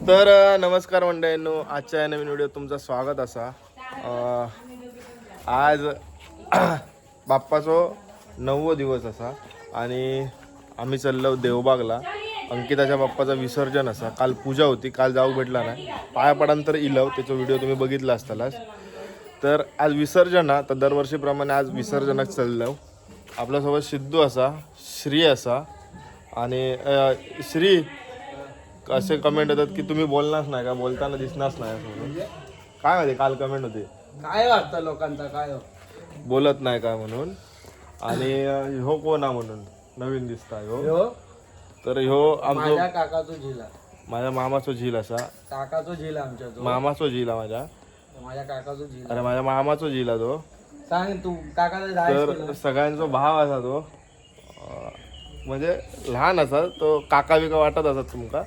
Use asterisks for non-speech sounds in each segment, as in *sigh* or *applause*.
तर नमस्कार मंडळींनो आजच्या या नवीन व्हिडिओ तुमचं स्वागत असा. आज *clears throat* बाप्पाचो नववो दिवस असा आणि आम्ही चाललो देवबागला. अंकिताच्या बाप्पाचं विसर्जन असा. काल पूजा होती काल जाऊ भेटला नाही. पायापडांतर इलव त्याचा व्हिडिओ तुम्ही बघितला असतालाच. तर आज विसर्जन तर दरवर्षीप्रमाणे आज विसर्जनाक चाललो. आपल्यासोबत सिद्धू असा श्री असा आणि श्री असे कमेंट येतात की तुम्ही बोलणारच नाही का? बोलताना दिसणारच नाही असं. काय माहिती काल कमेंट होती. काय वाटतं लोकांचा? काय हो? बोलत नाही का म्हणून? आणि अ, ह्यो कोण हा म्हणून? नवीन दिसता ह्यो. ह्यो? तर ह्यो आमचो माझ्या काकाचो झिला माझ्या मामाचो झील असा. काकाचो झिला आमच्या तो. मामाचो झील हा माझ्या. माझ्या काकाचो झिला अरे माझ्या मामाचो झील हा तो. सांग तू काकाचा तर सगळ्यांचा भाव असा तो. अ, म्हणजे लहान असा तो काका बिका वाटत असत तुमका.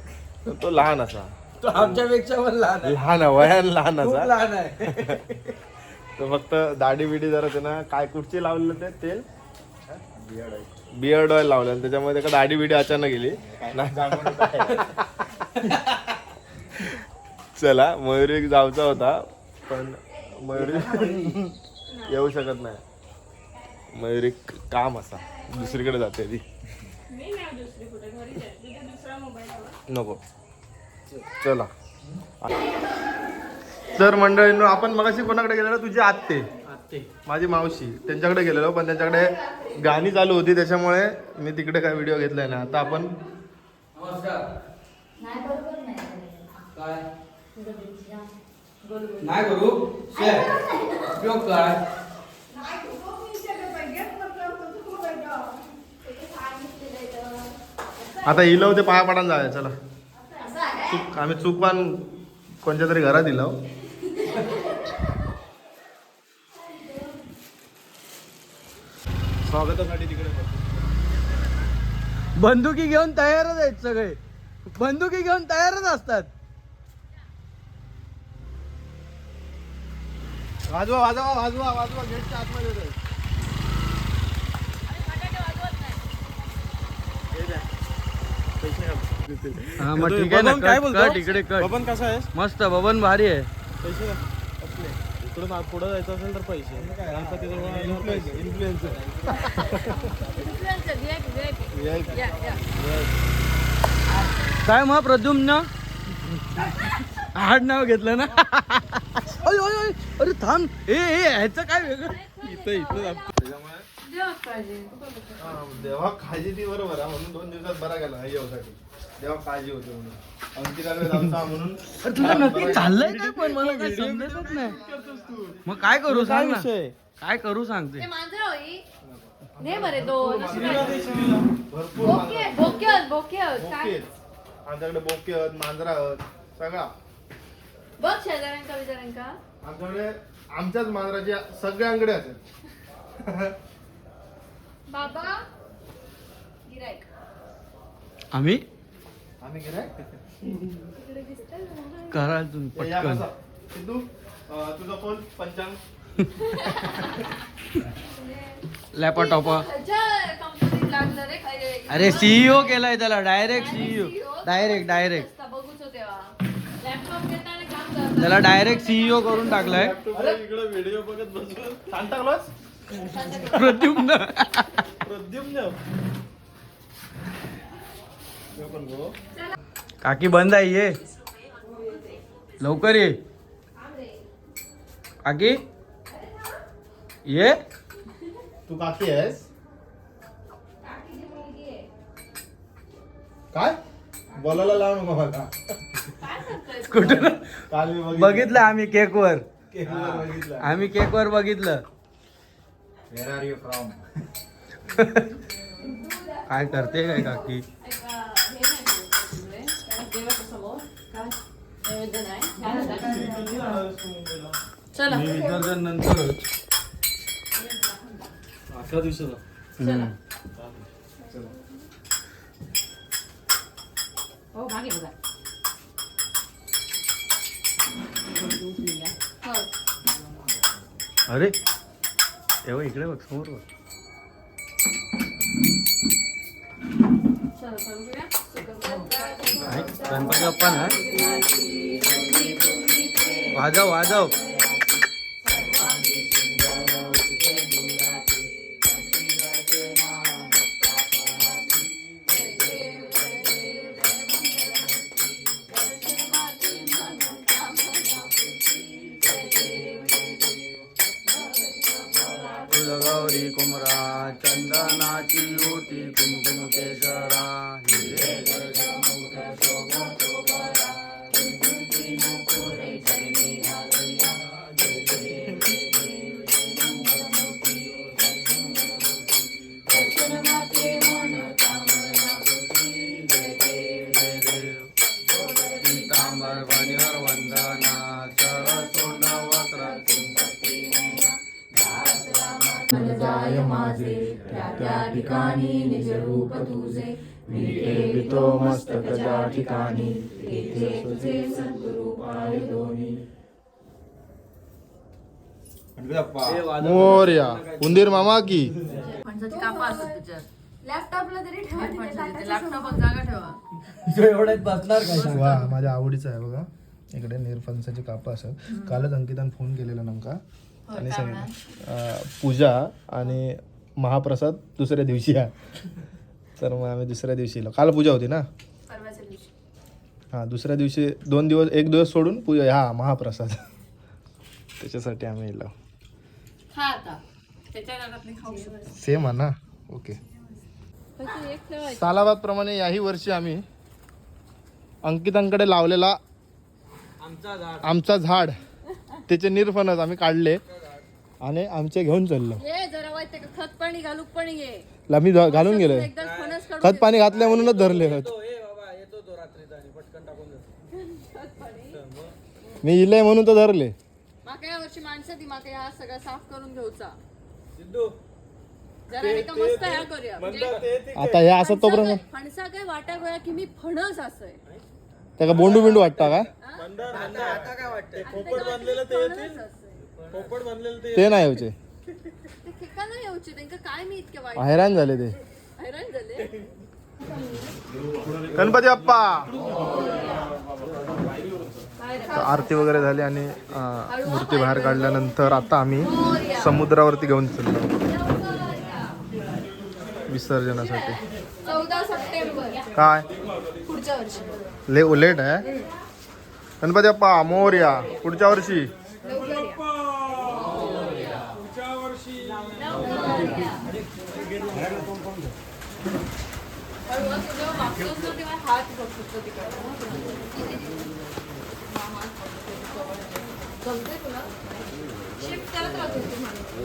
तर तो लहान असा. तो आमच्यापेक्षा पण लहान आहे. लहान आहे, वयान लहान खूप असा लहान आहे. *laughs* तर फक्त दाढी बिडी जरा त्यानं काय कुठची लावलेलं ते तेल बियर्ड ऑइल लावलं आणि त्याच्यामुळे त्याला दाढी बिडी अचानक गेली. *laughs* चला मयुरी जाऊचा होता पण मयुरी *laughs* येऊ शकत नाही. मयुरी काम असा दुसरीकडे जाते ती. नको. चला. तर मंडळींनो आपण मगाशी कोणाकडे गेलेलो? तुझी आत्ते. आत्ते. माझी मावशी. त्यांच्याकडे गेलेलो पण त्यांच्याकडे गाणी चालू होती त्याच्यामुळे मी तिकडे काय व्हिडिओ घेतलाय ना आता आपण नमस्कार. नाही बरोबर नाही. काय? बरोबर. नाही करू शेर उपयोग काय? आता इलव ते पाया पडायला जाऊया चला. चूक आम्ही चूकवान कोणत्या तरी घरात इलव स्वागतासाठी तिकडे. बंदुकी घेऊन तयारच आहेत सगळे. बंदुकी घेऊन तयारच असतात. वाजवा वाजवा वाजवा वाजवा गेटच्या आतमध्ये जाऊ. हे द्या. पैसे द्या. हा मग ठीक आहे ना बबन काय कट, बोलतो? कट, इकडे कट. बबन कसा आहे मस्त बबन भारी आहे. पैसे. आपले. इकडून आ- पुढं जायचं असेल तर पैसे. गणपतीजवळ आल्यावर VIP काय मग प्रद्युम्न? हाड नाव घेतलं ना? अय, अय, अय, अरे थांब. ए ए ह्याचं काय वेगळं? पाहिजे. देवा काळजी ती बरोबर आहे. म्हणून दोन दिवसात बरा गेला येऊसाठी देवा काळजी होती म्हणून. अंकिताकडे जाऊचा म्हणून. अरे तुझं नक्की चाललंय काय पण मला काय समजतच नाही. मग काय करू सांग ना. काय करू सांगते ते. मांजर होई. दे बरे दोन असं काय. भरपूर बोके बोके आहेत, बोके आहेत. बोके काय? आहेत. आमच्याकडे बोके आहेत मांजरा आहेत सगळा. बघ शेजाऱ्यांका आमच्याकडे आमच्याच मांजराच्या सगळ्यांकडे असेल बाबा गिरायक आम्ही? आम्ही दिसतंय करा या पटकन. सिद्धू तुझा फोन पंचांग. लॅपटॉप कंपनीत लागलं रे खरे अरे सीईओ केलाय त्याला. डायरेक्ट सीईओ डायरेक्ट डायरेक्ट बघूच तेव्हा. लॅपटॉप घेताना काम करतात. त्याला डायरेक्ट सीईओ करून टाकलाय. इकडे व्हिडिओ बघत बसून. सांग टाकलास? प्रद्युम्न. प्रद्युम्न. काकी बंद आहे ये. लवकर ये. काकी? ये. तू काकी आहेस? काय? बोलायला लाव नको मला. कुठं? काल मी बघितलं. बघितलं आम्ही केकवर केकवर बघितलं. आम्ही केकवर बघितलं. *laughs* काय करते काय काकी? चला. मी विसर्जन नंतरच. हो मागे बघा. हो. अरे एव्हा इकडे बघ समोर बघ. चला, चालू करूया. सुकं गणपती पीतांबर वनिवर वंदना सरसोंड वस्त्र जाय माझे त्या त्या ठिकाणी निज रूप तुझे मी ठेवितो मस्तक ज्या ठिकाणी तेथे तुझे सद्गुरु पाय दोन्ही मोर्या. उंदीर मामा की? कापा त्याच्यात लॅपटॉपला तरी ठेवा तिथे टाकायचं लॅपटॉप जागा ठेवा. एवढ्यात बसणार काय वा माझ्या आवडीचं आहे बघा. इकडे निरफणसाची कापं असत कालच अंकितान फोन केलेला नमका. आणि सांगितलं अं, पूजा आणि महाप्रसाद दुसऱ्या दिवशी आहे तर मग आम्ही दुसऱ्या दिवशी येलो. काल पूजा होती ना? परवाच्या दिवशी. हां दुसऱ्या दिवशी दोन दिवस एक दिवस सोडून पूजा हा महाप्रसाद. त्याच्यासाठी आम्ही येलो. हा आता. त्याच्या खाऊ सेम आहे ना? ओके सालाबाद प्रमाणे याही वर्षी आम्ही अंकितांकडे लावलेला आमचा झाड. आमचा झाड त्याचे निरफणस आम्ही काढले आणि आमचे घेऊन चाललो. खत पाणी घालून गेलोय. एकदा फणस काढून खत पाणी घातल्या म्हणूनच धरले. खत तो ए बाबा येतो तो रात्रीचा आणि पटकन टाकून देतो. मी इले म्हणून तर धरले. माका या वर्षी माणसं ती माका हा सगळं साफ करून घेऊचा. सिद्धू जरा हे का मस्त ह्या करूया. म्हणजे आता हे असं तोपर्यंत फणसा काय वाटा गोया की मी फणस असय त्याला बोंडू बिंडू वाटता का? आता काय वाटतंय पोपट बांधलेलं ते येतील? पोपट बांधलेलं ते ते नाही ते ठिकाणं येऊचे काय मी इतके वाईट हैराण झाले ते. हैराण झाले? गणपती बाप्पा! तर आरती वगैरे झाली आणि अं, मूर्ती बाहेर काढल्यानंतर आता आम्ही समुद्रावरती घेऊन चाललो. विसर्जनासाठी. चौदा सप्टेंबर. काय? पुढच्या वर्षी. ले लेट आहे? गणपती बाप्पा मोर्या पुढच्या वर्षी. तेव्हा हात बघतो तिकडे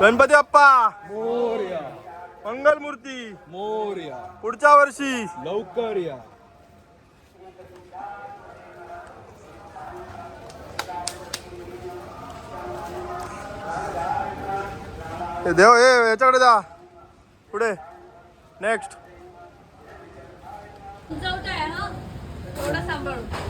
गणपती बाप्पा मोर्या मंगल मूर्ती मोर्या. पुढच्या वर्षी. लवकर या. देव हे याच्याकडे द्या पुढे. नेक्स्ट हा? थोडा सांभाळून.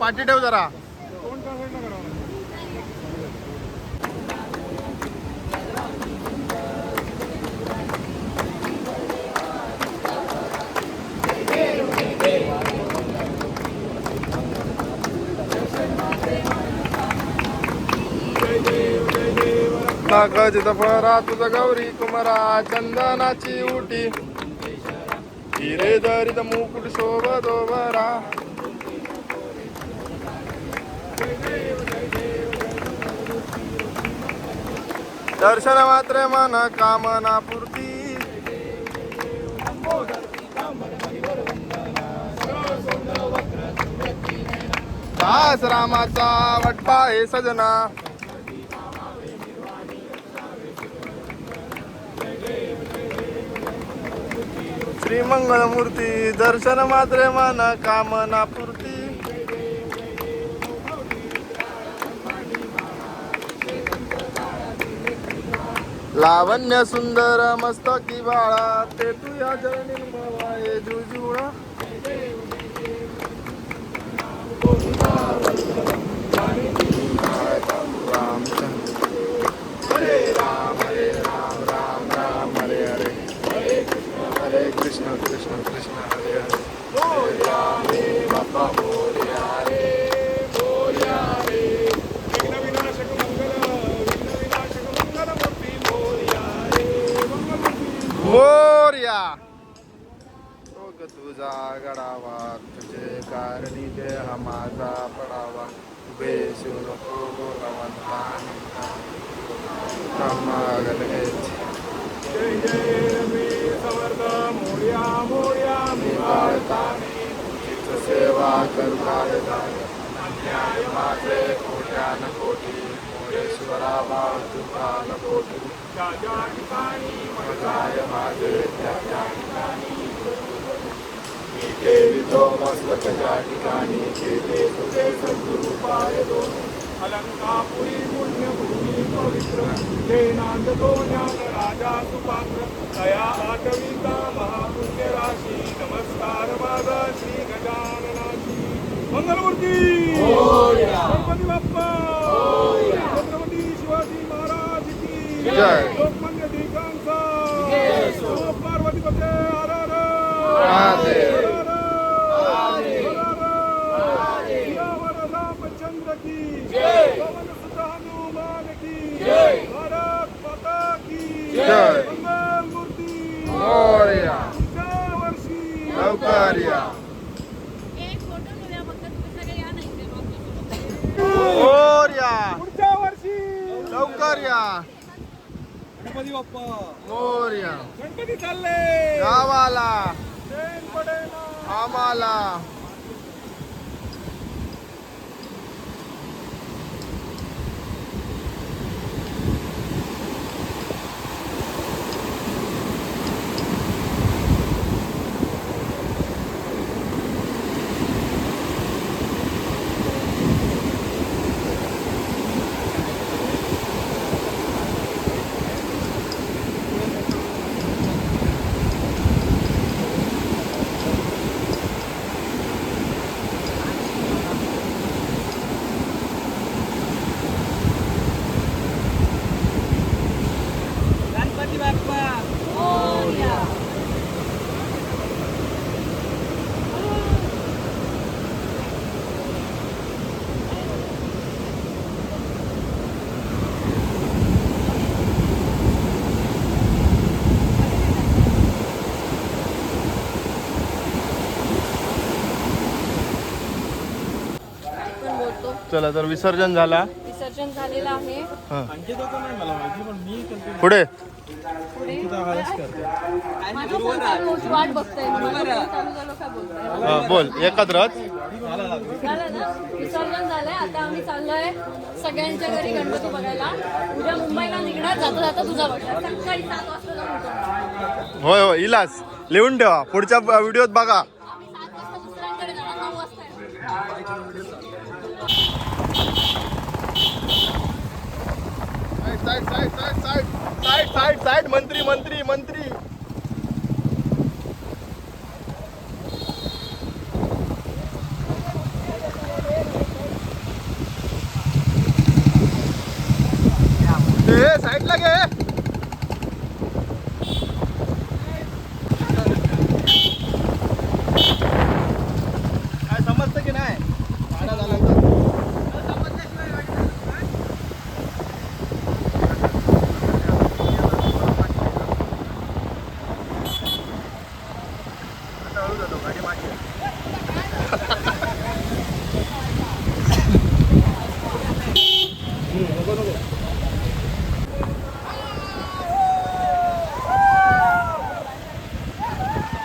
पाठी ठेव जरा. फरा तुझा गौरी कुमारा चंदनाची उटी. हिरे दरीत मुकुट शोभा दोबरा दर्शन मात्र मन कामना पूर्ती। दास रामाचा वटपा हे सजना। श्रीमंगळमूर्ती दर्शन मात्रे मन कामना पूर्ती। लावण्य सुंदर मस्तकी बाळा ते तुझ्या चरणी जुजुळा हरे राम राम राम राम हरे हरे हरे कृष्ण कृष्ण कृष्ण हरे हरे मोर्या रोग तुझा गडावा तुझे कारणी देह माझा पडावा. उभे शिव नको भगवंता सेवा करुणाय अन्याय माझे कोट्यान कोटी मोरेश्वरा भाव तुका न कोटी मजाय माझे त्या त्या ठिकाणी मी ठेवितो मस्तक ज्या ठिकाणी केले तुझे सद्गुरु दोन अलंकापुरी पुण्यभूमी पवित्र हे नांदतो ज्ञान राजा सुपात्र तया आठविता महापुण्य राशी नमस्कार माझा श्री गजाननाची मंगलमूर्ती गणपती बाप्पा जय. लोकमान्य टिळकांचा. पार्वती पते हर हर महादेव. हर हर. हर हर. सियावर रामचंद्र की पवन सुत हनुमान की भारत माता की जय. मंगल मूर्ती मोरया पुढच्या वर्षी लवकर या एक फोटो घेऊया फक्त तुम्ही सगळे या नाही इथे. मोरया पुढच्या वर्षी लवकर या गणपती बाप्पा मोरया गणपती चालले गावाला ट्रेन पडेना आम्हाला पण बोलतो चला तर विसर्जन झाला. विसर्जन झालेलं आहे. हा. मला माहिती पण मी पुढे. वाट बघताय हा, बोल. एकत्रच झालं ना? विसर्जन झालंय. आता आम्ही चाललोय सगळ्यांच्या घरी गणपती बघायला. उद्या मुंबईला निघणार. जाता जाता तुझा बघणार. सकाळी सात वाजता जाऊन उतरणार. होय होय. इलास लिहून ठेवा. पुढच्या व्हिडिओत बघा. आम्ही सात वाजता दुसऱ्यांकडे जाणार. नऊ वाजता येणार. Side side side side. Side side side. मंत्री मंत्री मंत्री. ए साईडला घे काय समजतं की नाही गाडा झाला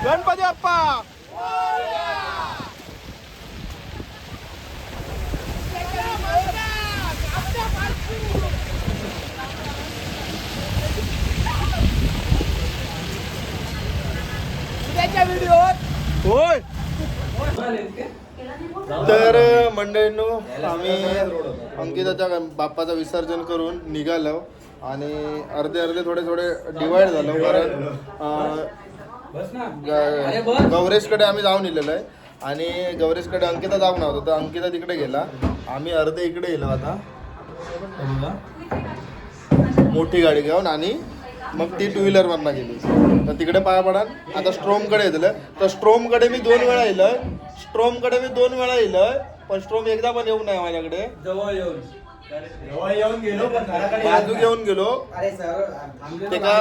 गणपती बाप्पा होय. तर मंडळींनो आम्ही अंकिताच्या बाप्पाचं विसर्जन करून निघालो आणि अर्धे अर्धे थोडे थोडे डिवाइड झालो कारण गौरेशकडे आम्ही जाऊन इलेलो आहे. आणि गौरेशकडे अंकिता जाऊन नव्हतो तर अंकिता तिकडे गेला. आम्ही अर्धे इकडे गेलो आता. मोठी गाडी घेऊन आणि मग ती टू व्हीलर वरनं गेली. तर तिकडे पाया पडा आता स्ट्रोमकडे येतलं. तर स्ट्रोमकडे मी दोन वेळा येलोय स्ट्रोमकडे मी दोन वेळा येलोय पण स्ट्रोम एकदा पण येऊ नये माझ्याकडे. बाजू घेऊन गेलो. ते का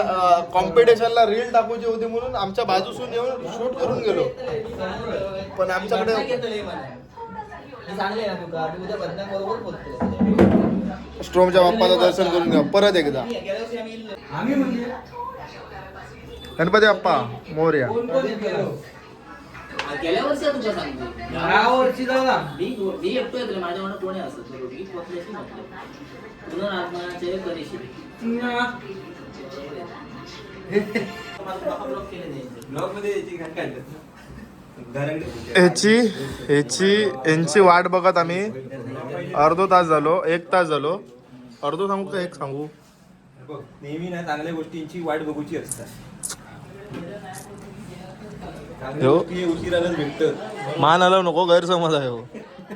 कॉम्पिटिशनला रील टाकूची होती म्हणून आमच्या बाजूसून येऊन शूट करून गेलो. पण आमच्याकडे स्ट्रोमच्या बाप्पाचं दर्शन करून घ्या परत एकदा. गणपती बाप्पा मोर्या. गेल्या वर्षी सांगतो. या वर्षी दादा. मी मी एकटो येतो माझ्या मनात कोणी असत मी पोचल्याशी म्हटलं. पुनरागमनाचे गणेश *laughs* ब्लॉक केले नाही. ह्याची ह्याची यांची वाट बघत आम्ही. अर्धो तास झालो एक तास झालो. अर्धो सांगू का एक सांगू? नेहमी ना चांगल्या गोष्टींची वाट बघूची असतात. हो. मान आलं नको गैरसमज आहे हो.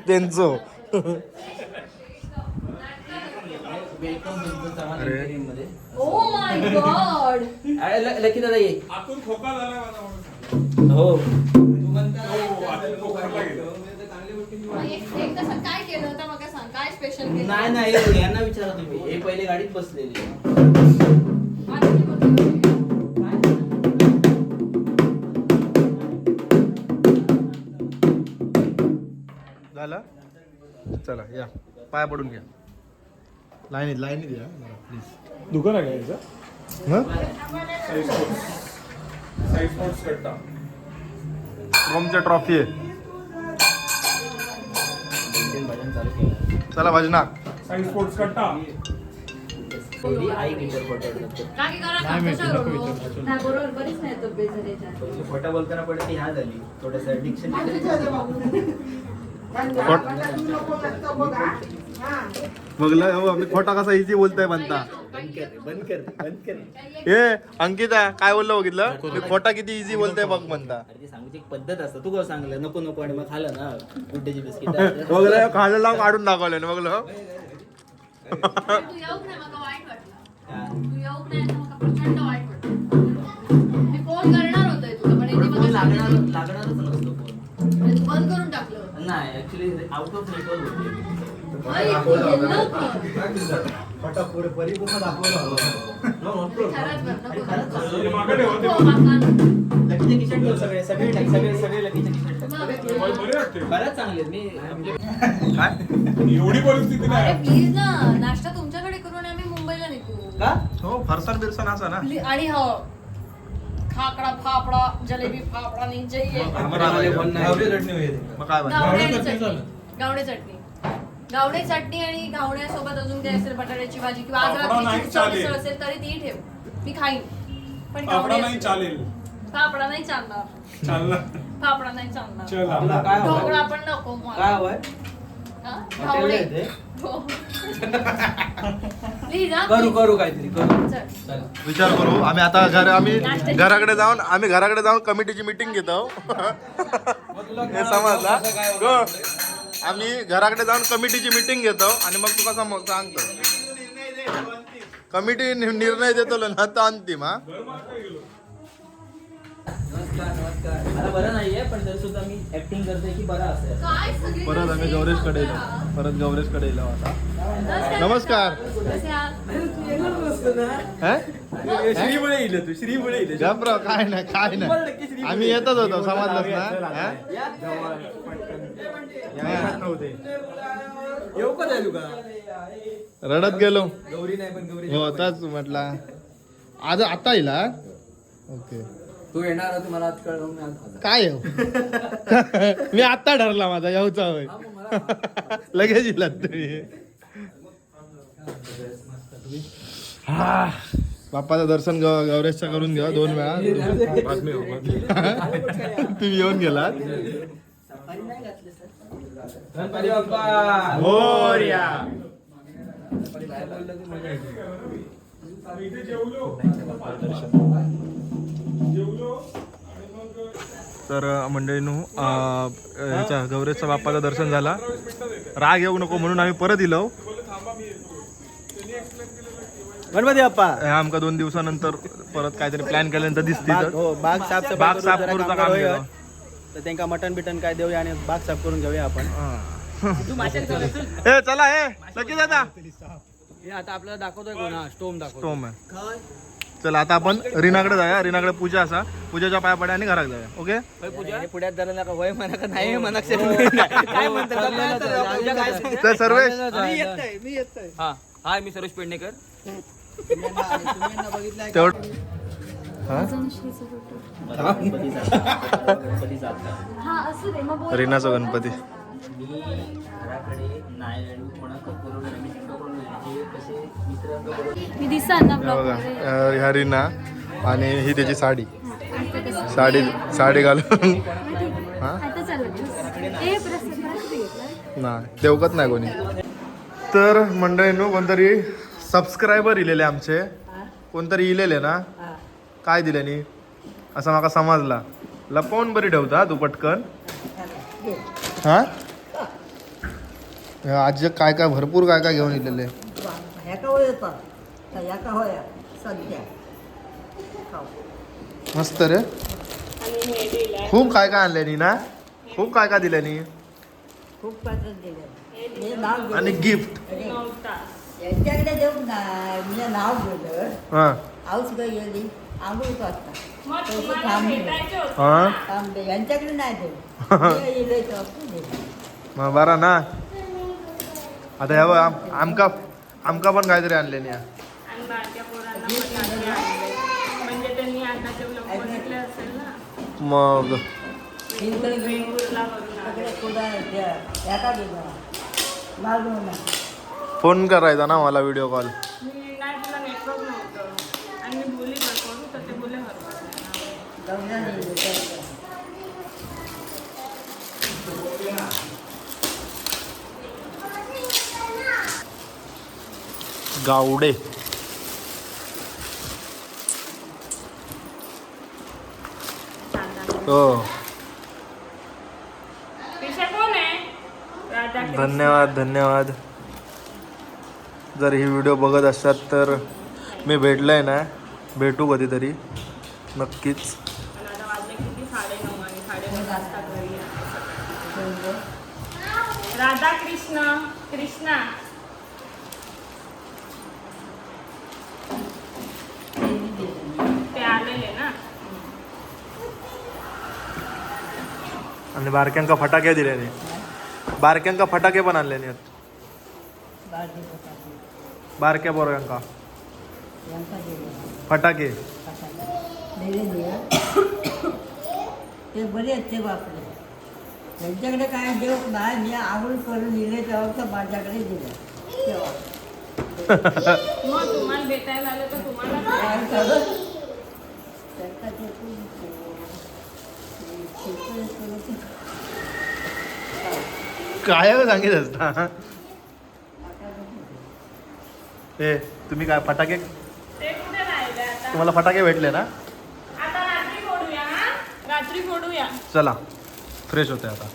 त्यांचं. वेलकम तुमचं समाजमध्ये ओ माय गॉड लकी दादा ये. आतून खोका झाला. हो. हो, आतून खोकाला गेलो. एक तसं काय केलं होतं? मग सांग काय स्पेशल केलं? नाही नाही हे यांना विचारा तुम्ही. हे पहिले गाडीत बसलेले. बोलते, झालं? चला या. पाया पडून घ्या. लाईनीत लाईनीत या. प्लीज दुकान आहे का याचं? साई स्पोर्ट्स कट्टा. रोमच्या ट्रॉफी आहे. चालू भजना. साई स्पोर्ट्स कट्टा. फोटो बोलताना पडते ह्या झाली. थोडस डिक्शन बघलं हो आम्ही खोटा कसा इझी बोलताय म्हणता. बंद कर बंद कर बंद कर ए अंकिता काय बोललो बघितलं? मी खोटा किती इझी बोलताय बघ म्हणता. अरे सांगूची एक पद्धत असतं. तू कसं सांगलं? नको नको आणि मग खाल्लं ना. गुड्डेची बिस्किट. बघलं खायला लावून काढून दाखवलं ना बघलं तू येऊक नाही मला वाईट वाटलं तू येऊक नाही तर मला प्रचंड वाईट वाटलं मी फोन करणार होते तुला पण इथे मला लागणार सांगितलं. लागणारच नसतो फोन. तू बंद करून टाकलं नाही ऍक्च्युली आउट ऑफ नेटवर्क होते. लकीचे किचन ठेव सगळे सगळे सगळे सगळे लकीचे किचन चांगले. मी एवढी परिस्थिती नाही. प्लीज ना नाश्ता तुमच्याकडे करून आम्ही मुंबईला निघू. का? हो फरसाण बिरसाण असा ना आणि हो खाकडा फाफडा जलेबी फाफडा नाही. काय गावडे? चटणी गावडे चटणी. गावडे चटणी आणि घावण्यासोबत अजून काही असेल बटाट्याची भाजी किंवा आज नाही उसळ चालेल. मिसळ असेल तरी ती ठेव. मी खाईन. पण फाफडा गावडे नाही चालेल. फाफडा नाही चालणार. चालला फाफडा नाही चालणार. चल तुला काय ढोकळा पण नको काय मला हवंय? हा? हॉटेलला घावडे येते प्लीज हा करू करू काहीतरी करू. चल. विचार करू. आम्ही आता घर आम्ही घराकडे जाऊन आम्ही घराकडे जाऊन कमिटीची मिटिंग घेतो. हे समजला? गो. आम्ही घराकडे जाऊन कमिटीची मिटिंग घेतो आणि मग तुका सम सांगतो. कमिटी नि- निर्णय देतो ना तो अंतिम हा. मला बरं नाहीये पण तरी सुद्धा मी ऍक्टिंग करतोय की बरं असेल. काय सगळी परत आम्ही गौरेशकडे येलो परत गौरेशकडे येलो आता. नमस्कार. कसे आहात? हा? श्रीमुळे येईल तू श्रीमुळे येईल. जबरा काय नाही काय नाही. आम्ही येतच होतो समजलंच ना? हा? येऊ का रडत गेलो. गौरी नाही पण गौरी हो ताच म्हटला. आज आता येईल? ओके. तू येणार होती मला आज कळलं मी आज आलो. काय हो? *laughs* मी आता ठरला माझा यावचा होय लगेच येईल तुम्ही हा बाप्पाचं दर्शन गौ- गौरेशचं करून घ्या दोन वेळा *laughs* तुम्ही येऊन गेलात मोरया. तर मंडळीनो ह्याच्या गौरेशच्या बाप्पाचं दर्शन झाला. राग येऊ नको म्हणून आम्ही परत इलो. गणपती बाप्पा. हे आमका दोन दिवसानंतर परत काहीतरी प्लॅन केल्यानंतर दिसती बाग हो बाग साफ बाग साफ करूचा काम केलं. तर त्यांना मटन बिटन काय देऊया आणि बाग साफ करून घेऊया आपण. *laughs* ए चला ए लगेच आता हे आता आपल्याला दाखवतोय कोणा? स्टोम दाखवतो स्टोम आहे. चला आता आपण रीनाकडे जाऊया. रीनाकडे पूजा असा. पूजेच्या पाया पड्या आणि घरात जाऊया. ओके पूजा? पुढ्यात नका वय म्हणा का नाही म्हणा काय म्हणतात पूजा काय सांगते? तर सर्वेश. मी येतोय मी येतोय. हा. हाय मी सरोज पेडणेकर. तेवढ हा? हा. रीनाचा गणपती. मी घराकडे नाही मी ना ब्लॉग ह्या रीना आणि ही त्याची साडी. साडी साडी घालून. हा? नाही देवकत नाही कोणी. तर मंडळींनो कोणतरी सबस्क्रायबर इलेले आमचे. कोणतरी इलेले ना? काय दिल्यानी असं माका समजला. लपवून बरी ठेवता तू पटकन. हे आज काय काय भरपूर काय काय घेऊन इलेले. तर होया सध्या मस्त रे. खूप काय काय आणले ना खूप काय काय दिल्यानी खूप पात्र दिलं मी नाव आणि गिफ्ट यांच्याकडे देऊ ना मी नाव गेलं हा. आऊस काय गेली आंघोळ वाजता तसं थांबले. हा? थांबले. यांच्याकडे नाही देऊ. बरा ना. आता आम- आमका आमका पण काहीतरी आणले नाही आणि बारक्या पोरांना पण लागले आणले. म्हणजे त्यांनी आताचे ब्लॉग बघितले असेल ना? मग. वेंगुर्ला फोन करायचा ना मला व्हिडिओ कॉल मी नाही तुला नेटवर्क नव्हतं. आणि मी बोली पण करू तर ते बोले हरकत नाही. जाऊया नाही येतात. गावडे. हो. आहे. धन्यवाद धन्यवाद. जर ही व्हिडिओ बघत असतात तर मी भेटलोय ना भेटू कधीतरी. नक्कीच आणि आता वाजले किती साडेनऊ आणि साडेनऊ वाजता घरी आहे. राधा कृष्ण कृष्णा ते आलेले ना आणि बारक्यांका फटाके दिले नाही बारक्यांका फटाके पण आणले पोटाची. बारक्या पोरग्यांका. फटाके. ते बरे आहेत ते बापरे. त्यांच्याकडे काय देऊ नाही मी आवड करून दिले तेव्हा तर माझ्याकडे दिलं. तेव्हा. मग तुम्हाला भेटायला आलं तर तुम्हाला काय करू? त्यांचा ते खूप शिकवलं केलं ते. काय सांगित असता ए तुम्ही काय फटाके तुम्हाला फटाके भेटले ना? आता रात्री फोडूया रात्री फोडूया. चला फ्रेश होते आता.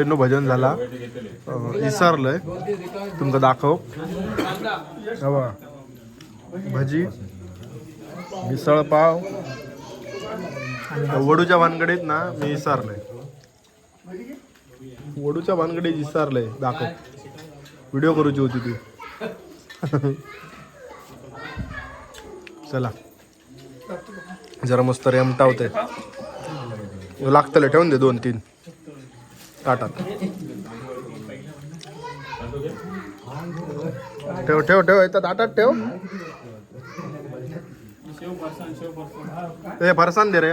मंडळींनो भजन झाला. विसरलंय. तुमचं दाखव. भजी. मिसळ पाव. वडूच्या भानगडीत ना मी विसरलंय. वडूच्या भानगडीत विसरलंय. दाखव. व्हिडिओ करूची होती ती. चला. जरा मस्त रेमटावते लागतले ठेवून दे दोन तीन. ताटात ठेव ठेव ठेव येतात ताटात ठेव. ते फरसान दे रे.